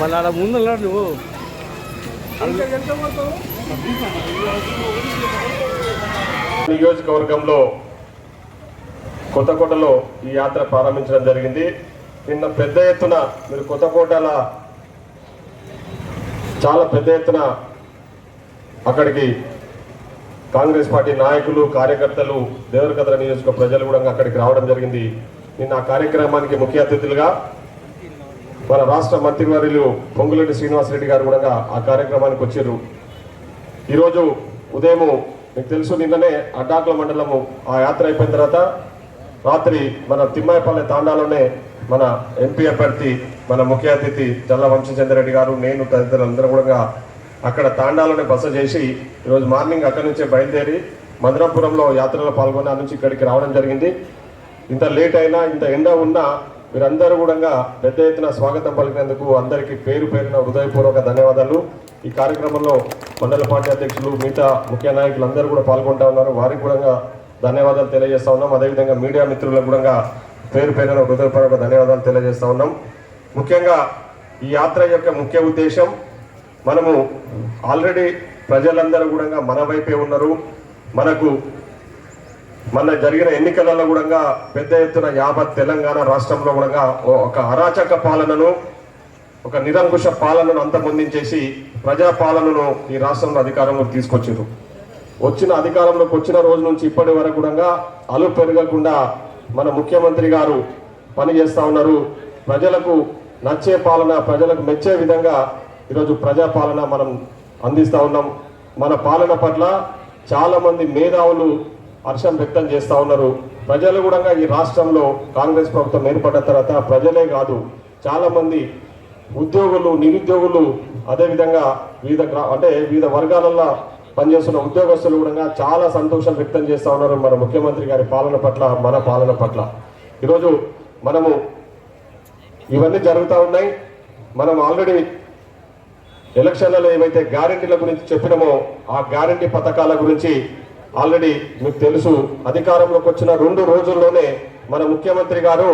మళ్ళీ అలా ముందు వెళ్ళాడు నువ్వు? నియోజకవర్గంలో కొత్తకోటలో ఈ యాత్ర ప్రారంభించడం జరిగింది. నిన్న పెద్ద ఎత్తున మీరు కొత్తకోటల చాలా పెద్ద ఎత్తున అక్కడికి కాంగ్రెస్ పార్టీ నాయకులు కార్యకర్తలు దేవరకద్ర నియోజక ప్రజలు కూడా అక్కడికి రావడం జరిగింది. నిన్న ఆ కార్యక్రమానికి ముఖ్య అతిథులుగా మన రాష్ట్ర మంత్రివర్యులు పొంగులేటి శ్రీనివాసరెడ్డి గారు కూడా ఆ కార్యక్రమానికి వచ్చారు. ఈరోజు ఉదయము మీకు తెలుసు నిన్ననే అడ్డాకుల మండలము ఆ యాత్ర అయిపోయిన తర్వాత రాత్రి మన తిమ్మాయపల్లె తాండాలోనే మన ఎంపీ అభ్యర్థి మన ముఖ్య అతిథి జల్ల వంశచంద్రరెడ్డి గారు నేను తదితరులందరూ కూడా అక్కడ తాండాలోనే బస చేసి ఈరోజు మార్నింగ్ అక్కడి నుంచే బయలుదేరి మధురాపురంలో యాత్రలో పాల్గొని ఆ నుంచి ఇక్కడికి రావడం జరిగింది. ఇంత లేట్ అయినా ఇంత ఎండ ఉన్నా మీరందరూ కూడా పెద్ద ఎత్తున స్వాగతం పలికినందుకు అందరికీ పేరు పేరున హృదయపూర్వక ధన్యవాదాలు. ఈ కార్యక్రమంలో మండల పార్టీ అధ్యక్షులు మిగతా ముఖ్య నాయకులు అందరూ కూడా పాల్గొంటా ఉన్నారు. వారికి కూడా ధన్యవాదాలు తెలియజేస్తా ఉన్నాం. అదేవిధంగా మీడియా మిత్రులకు కూడా పేరు పేరున హృదయపూర్వక ధన్యవాదాలు తెలియజేస్తా ఉన్నాం. ముఖ్యంగా ఈ యాత్ర యొక్క ముఖ్య ఉద్దేశం మనము ఆల్రెడీ ప్రజలందరూ కూడా మన వైపే ఉన్నారు. మనకు మన జరిగిన ఎన్నికలలో కూడా పెద్ద ఎత్తున యావత్ తెలంగాణ రాష్ట్రంలో కూడా ఒక అరాచక పాలనను ఒక నిరంకుశ పాలనను అంతమొందించేసి ప్రజాపాలనను ఈ రాష్ట్రంలో అధికారంలోకి తీసుకొచ్చారు. వచ్చిన అధికారంలోకి వచ్చిన రోజు నుంచి ఇప్పటి వరకు కూడా అలు పెరగకుండా మన ముఖ్యమంత్రి గారు పనిచేస్తూ ఉన్నారు. ప్రజలకు నచ్చే పాలన ప్రజలకు మెచ్చే విధంగా ఈరోజు ప్రజాపాలన మనం అందిస్తూ ఉన్నాం. మన పాలన పట్ల చాలామంది మేధావులు హర్షం వ్యక్తం చేస్తూ ఉన్నారు. ప్రజలు కూడా ఈ రాష్ట్రంలో కాంగ్రెస్ ప్రభుత్వం ఏర్పడిన తర్వాత ప్రజలే కాదు చాలామంది ఉద్యోగులు నిరుద్యోగులు అదేవిధంగా వివిధ అంటే వివిధ వర్గాలలో పనిచేస్తున్న ఉద్యోగస్తులు కూడా చాలా సంతోషం వ్యక్తం చేస్తూ ఉన్నారు మన ముఖ్యమంత్రి గారి పాలన పట్ల మన పాలన పట్ల. ఈరోజు మనము ఇవన్నీ జరుగుతూ ఉన్నాయి. మనం ఆల్రెడీ ఎలక్షన్లలో ఏవైతే గ్యారంటీల గురించి చెప్పినామో ఆ గ్యారంటీ పథకాల గురించి ఆల్రెడీ మీకు తెలుసు అధికారంలోకి వచ్చిన రెండు రోజుల్లోనే మన ముఖ్యమంత్రి గారు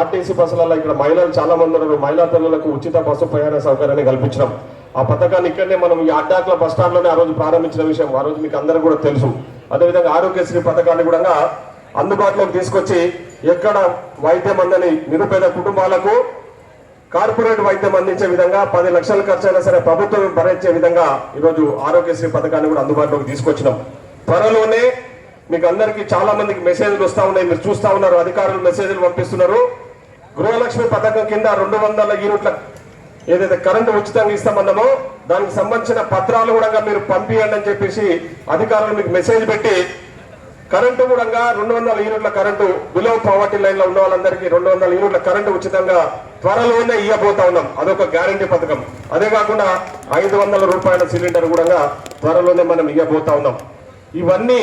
ఆర్టీసీ బస్సులలో ఇక్కడ మహిళలు చాలా మంది ఉన్నారు. మహిళా తల్లులకు ఉచిత బస్సు ప్రయాణ సౌకర్యాన్ని కల్పించడం. ఆ పథకాన్ని ఇక్కడనే మనం ఈ అడ్డాకుల బస్ స్టాండ్లోనే ఆ రోజు ప్రారంభించిన విషయం. ఆ రోజు మీకు అందరూ కూడా తెలుసు. అదేవిధంగా ఆరోగ్యశ్రీ పథకాన్ని కూడా అందుబాటులోకి తీసుకొచ్చి ఎక్కడ వైద్యం అందని నిరుపేద కుటుంబాలకు కార్పొరేట్ వైద్యం అందించే విధంగా పది లక్షల ఖర్చు అయినా సరే ప్రభుత్వం భరించే విధంగా ఈరోజు ఆరోగ్యశ్రీ పథకాన్ని కూడా అందుబాటులోకి తీసుకొచ్చినాం. త్వరలోనే మీకు అందరికీ చాలా మందికి మెసేజ్లు వస్తూ ఉన్నాయి. మీరు చూస్తూ ఉన్నారు అధికారులు మెసేజ్లు పంపిస్తున్నారు. గృహలక్ష్మి పథకం కింద రెండు వందల యూనిట్ల ఏదైతే కరెంటు ఉచితంగా ఇస్తామన్నామో దానికి సంబంధించిన పత్రాలు కూడా మీరు పంపియండి అని చెప్పేసి అధికారులు మీకు మెసేజ్ పెట్టి కరెంటు కూడా రెండు వందల యూనిట్ల కరెంటు బిలో పవర్టీ లైన్లో ఉన్న వాళ్ళందరికీ రెండు వందల యూనిట్ల కరెంటు ఉచితంగా త్వరలోనే ఇవ్వబోతా ఉన్నాం. అదొక గ్యారంటీ పథకం. అదే కాకుండా ఐదు వందల రూపాయల సిలిండర్ కూడా త్వరలోనే మనం ఇవ్వబోతా ఉన్నాం. ఇవన్నీ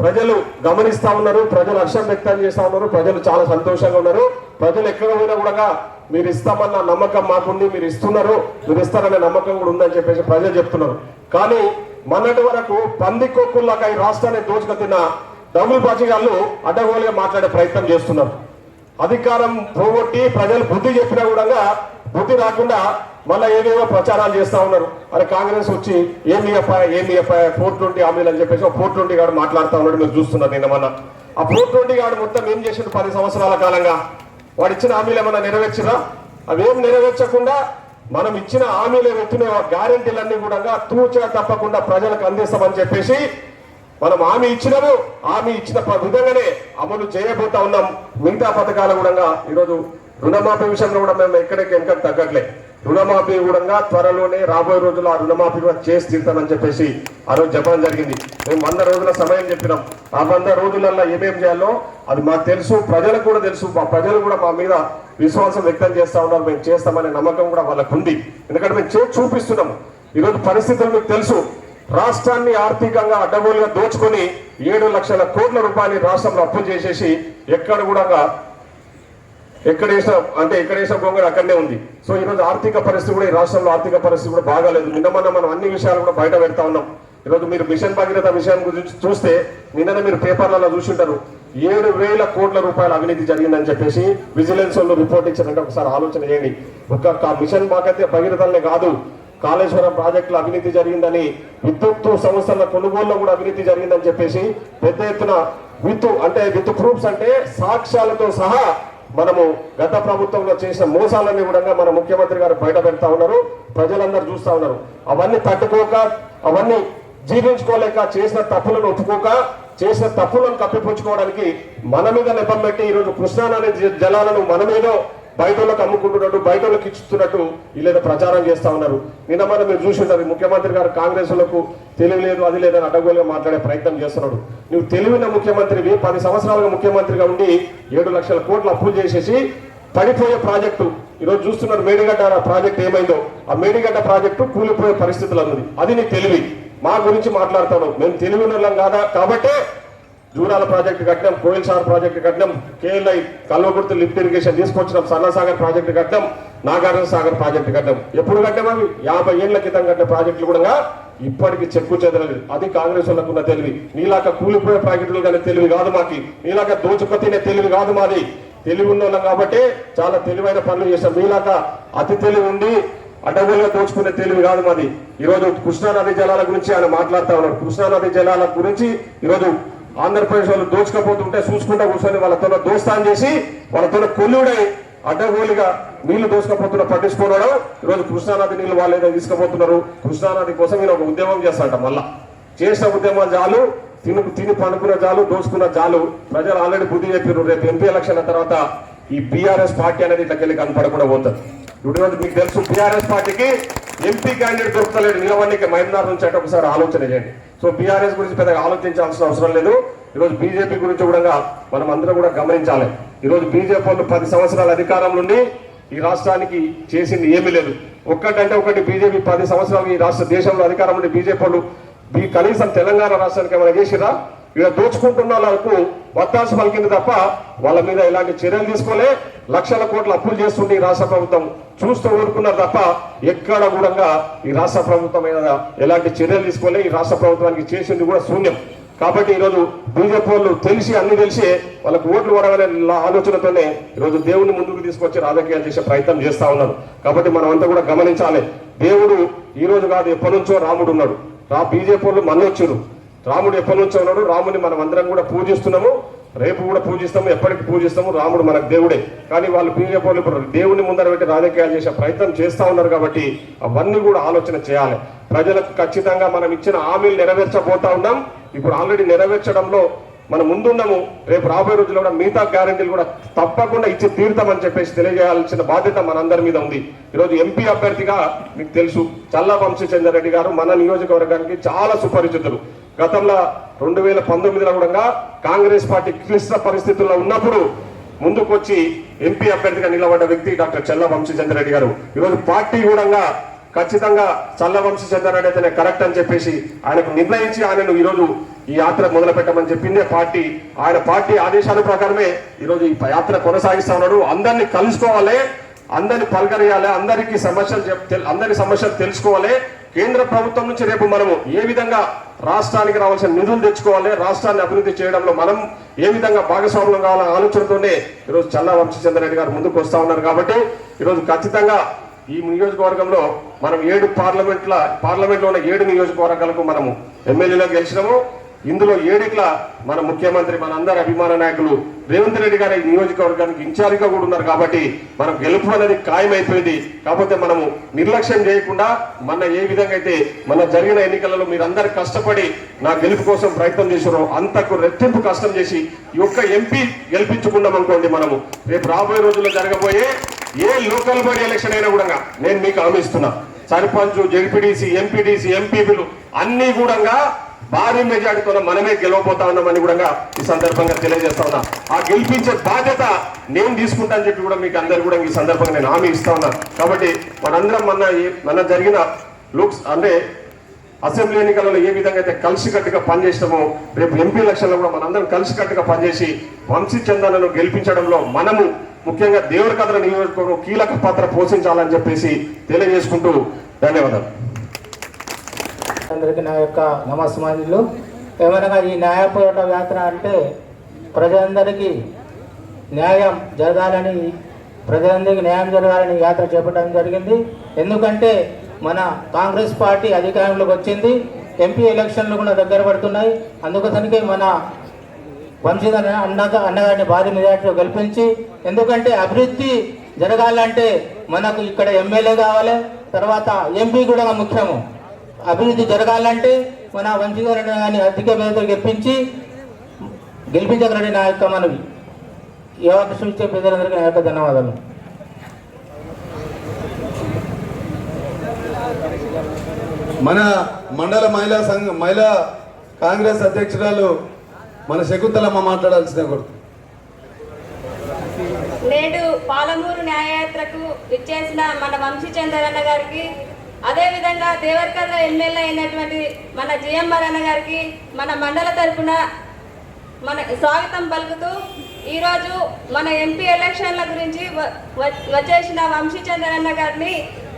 ప్రజలు గమనిస్తా ఉన్నారు ప్రజలు హర్షం వ్యక్తం చేస్తా ఉన్నారు ప్రజలు చాలా సంతోషంగా ఉన్నారు. ప్రజలు ఎక్కడ పోయినా కూడా మీరు ఇస్తామన్న నమ్మకం మాకుంది మీరు ఇస్తున్నారు మీరు ఇస్తారనే నమ్మకం కూడా ఉందని చెప్పేసి ప్రజలు చెప్తున్నారు. కానీ మొన్నటి వరకు పంది కొక్కుల్లాగా ఈ రాష్ట్రాన్ని దోచుక తిన్న డబుల్ బాజీగాళ్ళు అడ్డగోలుగా మాట్లాడే ప్రయత్నం చేస్తున్నారు. అధికారం పోగొట్టి ప్రజలు బుద్ధి చెప్పినా కూడా బుద్ధి రాకుండా మళ్ళీ ఏవేవో ప్రచారాలు చేస్తూ ఉన్నారు. మరి కాంగ్రెస్ వచ్చి ఏమి ఎఫ్ఐ ఏమి ఎఫ్ఐ ఫోర్ ట్వంటీ హామీలు అని చెప్పేసి ఫోర్ ట్వంటీ గాడు మాట్లాడుతా ఉన్నాడు మీరు చూస్తున్నారు నిన్న మొన్న. ఆ ఫోర్ ట్వంటీ గాడు మొత్తం ఏం చేసిండు పది సంవత్సరాల కాలంగా? వాడు ఇచ్చిన హామీలు ఏమన్నా నెరవేర్చిరా అవేం నెరవేర్చకుండా మనం ఇచ్చిన హామీలు ఏవైతున్నాయో గ్యారంటీలన్నీ గ్యారెంటీలన్నీ కూడా తూచా తప్పకుండా ప్రజలకు అందిస్తామని చెప్పేసి మనం హామీ ఇచ్చినాము. హామీ ఇచ్చిన విధంగానే అమలు చేయబోతా ఉన్నాం. మిగతా పథకాల కూడా ఈరోజు రుణమాఫీ విషయంలో కూడా మేము ఎక్కడికి వెనక తగ్గట్లే. రుణమాఫీ కూడా త్వరలోనే రాబోయే రోజుల్లో ఆ రుణమాఫీ కూడా చేసి తీరుతానని చెప్పేసి ఆ రోజు చెప్పడం జరిగింది. మేము వంద రోజుల సమయం చెప్పినాం. ఆ వంద రోజులల్లో ఏమేం చేయాలో అది మాకు తెలుసు ప్రజలకు కూడా తెలుసు. మా ప్రజలు కూడా మా మీద విశ్వాసం వ్యక్తం చేస్తా ఉన్నారు. మేము చేస్తామనే నమ్మకం కూడా వాళ్ళకు ఉంది. ఎందుకంటే మేము చే చూపిస్తున్నాం ఈరోజు పరిస్థితులు మీకు తెలుసు. రాష్ట్రాన్ని ఆర్థికంగా అడ్డగోలుగా దోచుకొని ఏడు లక్షల కోట్ల రూపాయలు రాష్ట్రంలో అప్పు చేసేసి ఎక్కడ కూడా ఎక్కడ వేసిన అంటే ఎక్కడ వేసిన గొంగళి అక్కడనే ఉంది. సో ఈరోజు ఆర్థిక పరిస్థితి కూడా ఈ రాష్ట్రంలో ఆర్థిక పరిస్థితి కూడా బాగాలేదు. నిన్న మొన్న మనం అన్ని విషయాలు కూడా బయట పెడతా ఉన్నాం. ఈరోజు మీరు మిషన్ భగీరథ విషయం గురించి చూస్తే నిన్ననే మీరు పేపర్లలో చూసింటారు. ఏడు వేల కోట్ల రూపాయల అవినీతి జరిగిందని చెప్పేసి విజిలెన్స్ వాళ్ళు రిపోర్ట్ ఇచ్చారంటే ఒకసారి ఆలోచన చేయండి. ఒక మిషన్ భగీరథ భగీరథలనే కాదు కాళేశ్వరం ప్రాజెక్టులో అవినీతి జరిగిందని విద్యుత్ సంస్థల కొనుగోలులో కూడా అవినీతి జరిగిందని చెప్పేసి పెద్ద ఎత్తున విత్ అంటే విత్ ప్రూఫ్స్ అంటే సాక్ష్యాలతో సహా మనము గత ప్రభుత్వంలో చేసిన మోసాలన్నీ కూడా మన ముఖ్యమంత్రి గారు బయట పెడతా ఉన్నారు. ప్రజలందరూ చూస్తా ఉన్నారు. అవన్నీ తట్టుకోక అవన్నీ జీర్ణించుకోలేక చేసిన తప్పులను ఒప్పుకోక చేసిన తప్పులను కప్పిపుచ్చుకోవడానికి మన మీద నెపం పెట్టి ఈరోజు కృష్ణానది జ- జలాలను మన బయటోళ్ళకి అమ్ముకుంటున్నట్టు బయటోళ్ళకి ఇచ్చుతున్నట్టు వీళ్ళేదో ప్రచారం చేస్తా ఉన్నారు. నిన్న మనం మీరు చూసి ఉంటారు ముఖ్యమంత్రి గారు కాంగ్రెస్లకు తెలివి లేదు అది లేదని అడ్డగోలుగా మాట్లాడే ప్రయత్నం చేస్తున్నాడు. నువ్వు తెలివిన ముఖ్యమంత్రివి పది సంవత్సరాలుగా ముఖ్యమంత్రిగా ఉండి ఏడు లక్షల కోట్లు అప్పులు చేసేసి పడిపోయే ప్రాజెక్టు. ఈరోజు చూస్తున్నారు మేడిగడ్డ ప్రాజెక్ట్ ఏమైందో. ఆ మేడిగడ్డ ప్రాజెక్టు కూలిపోయే పరిస్థితులు అన్నది. అది నీ తెలివి. మా గురించి మాట్లాడతాడు. మేము తెలివి కాదా? కాబట్టే జూరాల ప్రాజెక్టు కట్టడం కోయిల్ సార్ ప్రాజెక్టు కట్టడం కేఎల్ఐ కల్వకుర్తి లిఫ్ట్ ఇరిగేషన్ తీసుకొచ్చడం సన్నసాగర్ ప్రాజెక్టు కట్టడం నాగార్జున సాగర్ ప్రాజెక్టు కట్టడం ఎప్పుడు కట్టాం అవి? యాభై ఏళ్ళ క్రితం కట్టిన ప్రాజెక్టులు కూడా ఇప్పటికి చెక్కు చెదరలేదు. అది కాంగ్రెస్ వాళ్ళకున్న తెలివి. నీలాక కూలిపోయే ప్రాజెక్టులు కానీ తెలివి కాదు మాకి. నీలాక దోచుకు తినే తెలివి కాదు మాది. తెలివి ఉన్న వాళ్ళం కాబట్టి చాలా తెలివైన పనులు చేస్తాం నీలాక అతి తెలివి ఉండి అడ్డగోలుగా దోచుకునే తెలివి కాదు మాది. ఈరోజు కృష్ణానది జలాల గురించి ఆయన మాట్లాడుతా ఉన్నారు. కృష్ణానది జలాల గురించి ఈరోజు ఆంధ్రప్రదేశ్ వాళ్ళు దోచుకపోతుంటే చూసుకుంటా కూర్చొని వాళ్ళతో దోస్తాన్ చేసి వాళ్ళతో కొల్లుడై అడ్డగోలుగా నీళ్ళు దోసుకపోతున్న పట్టించుకోవడం ఈరోజు కృష్ణానది నీళ్ళు వాళ్ళు ఏదో తీసుకుపోతున్నారు. కృష్ణానది కోసం ఈయన ఒక ఉద్యమం చేస్తాంట మళ్ళా. చేసిన ఉద్యమాలు చాలు తిను తిని పండుకున్న చాలు దోసుకున్న చాలు. ప్రజలు ఆల్రెడీ బుద్ధి చెప్పారు రేపు ఎంపీ ఎలక్షన్ల తర్వాత ఈ బీఆర్ఎస్ పార్టీ అనేది ఇట్లకెళ్ళి కనపడకుండా పోతుంది. ఇప్పుడు ఈరోజు మీకు తెలుసు బీఆర్ఎస్ పార్టీకి ఎంపీ క్యాండిడేట్ దొరుకుతలేడు నిలవడానికి మహబూబ్నగర్ నుంచి అంటే ఒకసారి ఆలోచన చేయండి. సో బీఆర్ఎస్ గురించి పెద్దగా ఆలోచించాల్సిన అవసరం లేదు. ఈరోజు బీజేపీ గురించి కూడా మనం అందరం కూడా గమనించాలి. ఈరోజు బీజేపీ వాళ్ళు పది సంవత్సరాల అధికారం నుండి ఈ రాష్ట్రానికి చేసింది ఏమీ లేదు. ఒక్కటంటే ఒకటి బీజేపీ పది సంవత్సరాలు ఈ రాష్ట్ర దేశంలో అధికారం ఉండి బీజేపీ వాళ్ళు కనీసం తెలంగాణ రాష్ట్రానికి ఏమైనా చేసిరా ఇలా దోచుకుంటున్న వాళ్ళకు వత్తాసు పలికింది తప్ప వాళ్ళ మీద ఇలాంటి చర్యలు తీసుకోలే. లక్షల కోట్ల అప్పులు చేస్తుంది ఈ రాష్ట్ర ప్రభుత్వం. చూస్తూ ఊరుకున్నారు తప్ప ఎక్కడ కూడా ఈ రాష్ట్ర ప్రభుత్వం ఎలాంటి చర్యలు తీసుకోలే. ఈ రాష్ట్ర ప్రభుత్వానికి చేసింది కూడా శూన్యం. కాబట్టి ఈరోజు బీజేపీ వాళ్ళు తెలిసి అన్ని తెలిసి వాళ్ళకు ఓట్లు పడవనే ఆలోచనతోనే ఈరోజు దేవుని ముందుకు తీసుకొచ్చి రాజకీయాలు చేసే ప్రయత్నం చేస్తా ఉన్నారు. కాబట్టి మనం అంతా కూడా గమనించాలి. దేవుడు ఈ రోజు కాదు ఎప్పటి నుంచో రాముడు ఉన్నాడు. రా బీజేపీ వాళ్ళు మన్నొచ్చారు రాముడు ఎప్పటి నుంచో ఉన్నాడు రాముని మనం అందరం కూడా పూజిస్తున్నాము. రేపు కూడా పూజిస్తాము ఎప్పటికి పూజిస్తాము రాముడు మనకు దేవుడే. కానీ వాళ్ళు బీజేపీ ఇప్పుడు దేవుని ముందర పెట్టి రాజకీయాలు చేసే ప్రయత్నం చేస్తా ఉన్నారు కాబట్టి అవన్నీ కూడా ఆలోచన చేయాలి. ప్రజలకు ఖచ్చితంగా మనం ఇచ్చిన హామీలు నెరవేర్చబోతా ఉన్నాం. ఇప్పుడు ఆల్రెడీ నెరవేర్చడంలో మనం ముందున్నాము. రేపు రాబోయే రోజుల్లో కూడా మిగతా గ్యారంటీలు కూడా తప్పకుండా ఇచ్చి తీరుతామని చెప్పేసి తెలియజేయాల్సిన బాధ్యత మనందరి మీద ఉంది. ఈరోజు ఎంపీ అభ్యర్థిగా మీకు తెలుసు చల్లా వంశీ రెడ్డి గారు మన నియోజకవర్గానికి చాలా సుపరిచితులు. గతంలో రెండు వేల పంతొమ్మిదిలో కూడా కాంగ్రెస్ పార్టీ క్లిష్ట పరిస్థితుల్లో ఉన్నప్పుడు ముందుకొచ్చి ఎంపీ అభ్యర్థిగా నిలబడ్డ వ్యక్తి డాక్టర్ చల్ల వంశీచంద్రరెడ్డి గారు. ఈరోజు పార్టీ కూడా ఖచ్చితంగా చల్ల వంశీచంద్ర అయితేనే కరెక్ట్ అని చెప్పేసి ఆయనకు నిర్ణయించి ఆయనను ఈరోజు ఈ యాత్ర మొదలు పెట్టమని చెప్పిందే పార్టీ. ఆయన పార్టీ ఆదేశాల ప్రకారమే ఈరోజు ఈ యాత్ర కొనసాగిస్తా ఉన్నాడు. అందరినీ కలుసుకోవాలి అందరిని పలకరియాలి అందరికీ సమస్యలు అందరి సమస్యలు తెలుసుకోవాలి. కేంద్ర ప్రభుత్వం నుంచి రేపు మనము ఏ విధంగా రాష్ట్రానికి రావాల్సిన నిధులు తెచ్చుకోవాలి రాష్ట్రాన్ని అభివృద్ధి చేయడంలో మనం ఏ విధంగా భాగస్వామ్యం కావాలనే ఆలోచనతోనే ఈరోజు చల్లా వంశచంద్రరెడ్డి గారు ముందుకు వస్తూ ఉన్నారు కాబట్టి ఈరోజు ఖచ్చితంగా ఈ నియోజకవర్గంలో మనం ఏడు పార్లమెంట్ల పార్లమెంట్లో ఉన్న ఏడు నియోజకవర్గాలకు మనము ఎమ్మెల్యేలో గెలిచినాము. ఇందులో ఏడిట్ల మన ముఖ్యమంత్రి మన అందరి అభిమాన నాయకులు రేవంత్ రెడ్డి గారి నియోజకవర్గానికి ఇన్ఛార్జిగా కూడా ఉన్నారు కాబట్టి మనం గెలుపు అనేది ఖాయమైపోయింది. కాకపోతే మనము నిర్లక్ష్యం చేయకుండా మన ఏ విధంగా అయితే మన జరిగిన ఎన్నికలలో మీరందరూ కష్టపడి నా గెలుపు కోసం ప్రయత్నం చేశారో అంతకు రెట్టింపు కష్టం చేసి ఈ ఒక్క ఎంపీ గెలిపించుకున్నాం అనుకోండి మనము. రేపు రాబోయే రోజుల్లో జరగబోయే ఏ లోకల్ బాడీ ఎలక్షన్ అయినా కూడా నేను మీకు హామీ ఇస్తున్నా. సర్పంచ్ జడ్పీడీసీ ఎంపీడీసీ ఎంపీపీలు అన్ని కూడా భారీ మెజార్టీతో మనమే గెలవబోతా ఉన్నామని కూడా ఈ సందర్భంగా తెలియజేస్తా ఉన్నా. ఆ గెలిపించే బాధ్యత నేను తీసుకుంటాను చెప్పి కూడా మీకు అందరు కూడా ఈ సందర్భంగా నేను హామీ ఇస్తా ఉన్నా. కాబట్టి మనందరం మన మన జరిగిన లుక్స్ అంటే అసెంబ్లీ ఎన్నికలలో ఏ విధంగా అయితే కలిసికట్టుగా పనిచేసినామో రేపు ఎంపీ ఎలక్షన్లో కూడా మనందరం కలిసికట్టుగా పనిచేసి వంశీ చందనను గెలిపించడంలో మనము ముఖ్యంగా దేవరకద్ర నియోజకవర్గం కీలక పాత్ర పోషించాలని చెప్పేసి తెలియజేసుకుంటూ ధన్యవాదాలు. అందరికీ నా యొక్క నమస్మానులు ఏమనగా ఈ న్యాయ పోరాట యాత్ర అంటే ప్రజలందరికీ న్యాయం జరగాలని ప్రజలందరికీ న్యాయం జరగాలని యాత్ర చేపట్టడం జరిగింది. ఎందుకంటే మన కాంగ్రెస్ పార్టీ అధికారంలోకి వచ్చింది. ఎంపీ ఎలక్షన్లు కూడా దగ్గర పడుతున్నాయి. అందుకోసానికి మన వంశీధర్ అన్నగా అన్నగారిని భారీ మెజార్టీలో గెలిపించి ఎందుకంటే అభివృద్ధి జరగాలంటే మనకు ఇక్కడ ఎమ్మెల్యే కావాలి. తర్వాత ఎంపీ కూడా ముఖ్యము. అభివృద్ధి జరగాలంటే మన వంశీధర్ అన్న గారిని అధిక మేధతో గెలిపించి గెలిపించగలని నా యొక్క మనవి. ఈ అవకాశం ఇచ్చే ప్రజలందరికీ నా యొక్క ధన్యవాదాలు. మన మండల మహిళా సంఘ మహిళా కాంగ్రెస్ అధ్యక్షురాలు మన శకుంతలమ్మ మాట్లాడాల్సిన కూడా. నేడు పాలమూరు న్యాయయాత్రకు విచ్చేసిన మన వంశీ చంద్రన్న గారికి అదేవిధంగా దేవరకర్ల ఎమ్మెల్యే అయినటువంటి మన జిఎంఆర్ అన్న గారికి మన మండల తరఫున మన స్వాగతం పలుకుతూ ఈరోజు మన ఎంపీ ఎలక్షన్ల గురించి వ- వచ్చేసిన వంశీ చంద్రన్న గారిని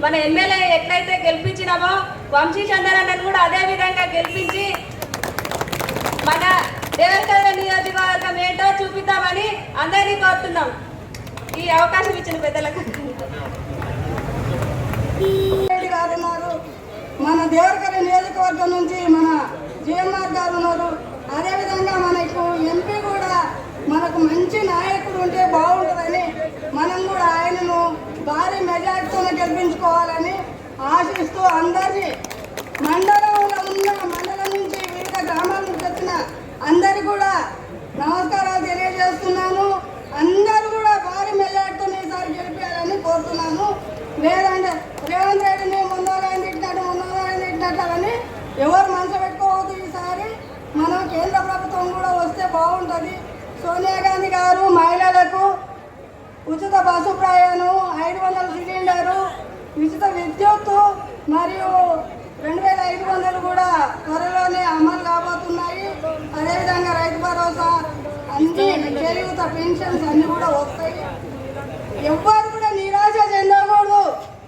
మన ఎమ్మెల్యే ఎట్లయితే గెలిపించినామో వంశీ చంద్రన్నను కూడా అదే విధంగా గెలిపించి మన దేవరకద్ర నియోజకవర్గం ఏంటో చూపిద్దామని అందరినీ కోరుతున్నాం. ఈ అవకాశం ఇచ్చిన పెద్దలకు. మన దేవరకర నియోజకవర్గం నుంచి మన జిఎంఆర్ గారు ఉన్నారు. అదేవిధంగా మనకు ఎంపీ కూడా మనకు మంచి నాయకుడు ఉంటే బాగుంటుందని మనం కూడా ఆయనను భారీ మెజార్టీతో గెలిపించుకోవాలని ఆశిస్తూ అందరినీ మండలంలో ఉన్న మండలం నుంచి వివిధ గ్రామాల నుంచి వచ్చిన అందరి కూడా నమస్కారాలు తెలియజేస్తున్నాను. అందరూ కూడా భారీ మెజార్టీతో ఈసారి గెలిపించాలని కోరుతున్నాను. లేదా రేవంత్ రెడ్డిని ముందోళ్ళని తిట్టినట్టు ముందోళ్ళని తిట్టినట్టు అని ఎవరు మనసు పెట్టుకోవద్దు ఈసారి మనం కేంద్ర ప్రభుత్వం కూడా వస్తే బాగుంటుంది సోనియా గాంధీ గారు మహిళలకు ఉచిత బస్సు ప్రయాణం ఐదు వందల సిలిండరు ఉచిత విద్యుత్ మరియు రెండు వేల ఐదు వందలు కూడా త్వరలోనే అమలు కాబోతున్నాయి. అదేవిధంగా రైతు భరోసా అన్ని చేయూత పెన్షన్స్ అన్నీ కూడా వస్తాయి. ఎవ్వరు కూడా నిరాశ చెందకూడదు.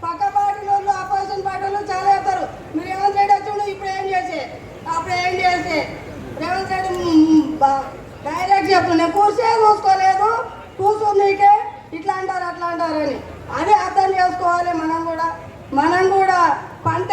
పక్క పార్టీలో ఆపోజిషన్ పార్టీలు చాలా చెప్తారు మీరు రేవంత్ రెడ్డి వచ్చిండు ఇప్పుడు ఏం చేసే? అప్పుడు ఏం చేసే? రేవంత్ రెడ్డి బా- డైరెక్ట్ చెప్పు నేను కూర్చే చూసుకోలేదు. కూర్చుందికే ఇట్లా అంటారు అట్లా అంటారని అదే అర్థం చేసుకోవాలి మనం కూడా. మనం కూడా పంట